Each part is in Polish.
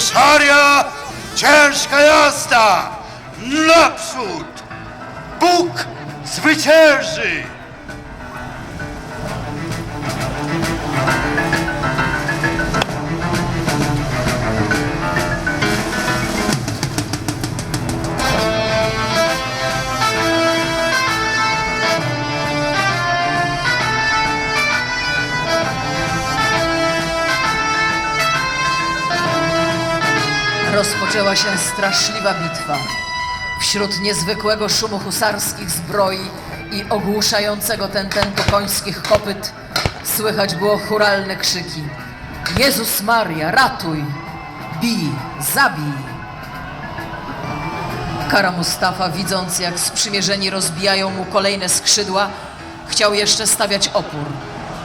Husaria ciężka jazda! Naprzód! Bóg zwycięży! Rozpoczęła się straszliwa bitwa. Wśród niezwykłego szumu husarskich zbroi i ogłuszającego ten tempo końskich kopyt słychać było churalne krzyki. Jezus Maria, ratuj! Bij, zabij! Kara Mustafa, widząc jak sprzymierzeni rozbijają mu kolejne skrzydła, chciał jeszcze stawiać opór.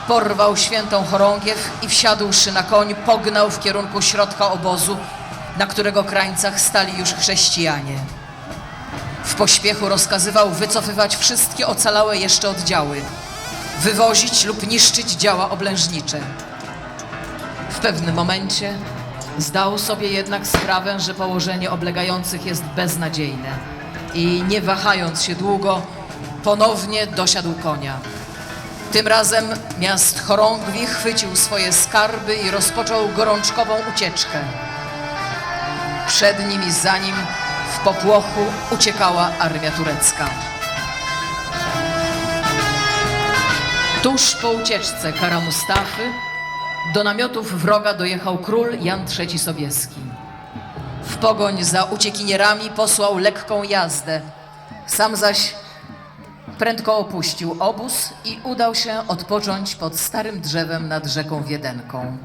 Porwał świętą chorągiew i wsiadłszy na koń, pognał w kierunku środka obozu, na którego krańcach stali już chrześcijanie. W pośpiechu rozkazywał wycofywać wszystkie ocalałe jeszcze oddziały, wywozić lub niszczyć działa oblężnicze. W pewnym momencie zdał sobie jednak sprawę, że położenie oblegających jest beznadziejne i nie wahając się długo, ponownie dosiadł konia. Tym razem miast chorągwi chwycił swoje skarby i rozpoczął gorączkową ucieczkę. Przed nim i za nim w popłochu uciekała armia turecka. Tuż po ucieczce Kara Mustafy do namiotów wroga dojechał król Jan III Sobieski. W pogoń za uciekinierami posłał lekką jazdę. Sam zaś prędko opuścił obóz i udał się odpocząć pod starym drzewem nad rzeką Wiedenką.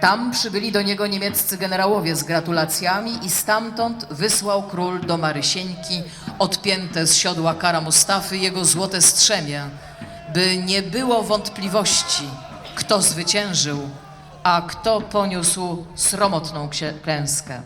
Tam przybyli do niego niemieccy generałowie z gratulacjami i stamtąd wysłał król do Marysieńki odpięte z siodła Kara Mustafy jego złote strzemie, by nie było wątpliwości, kto zwyciężył, a kto poniósł sromotną klęskę.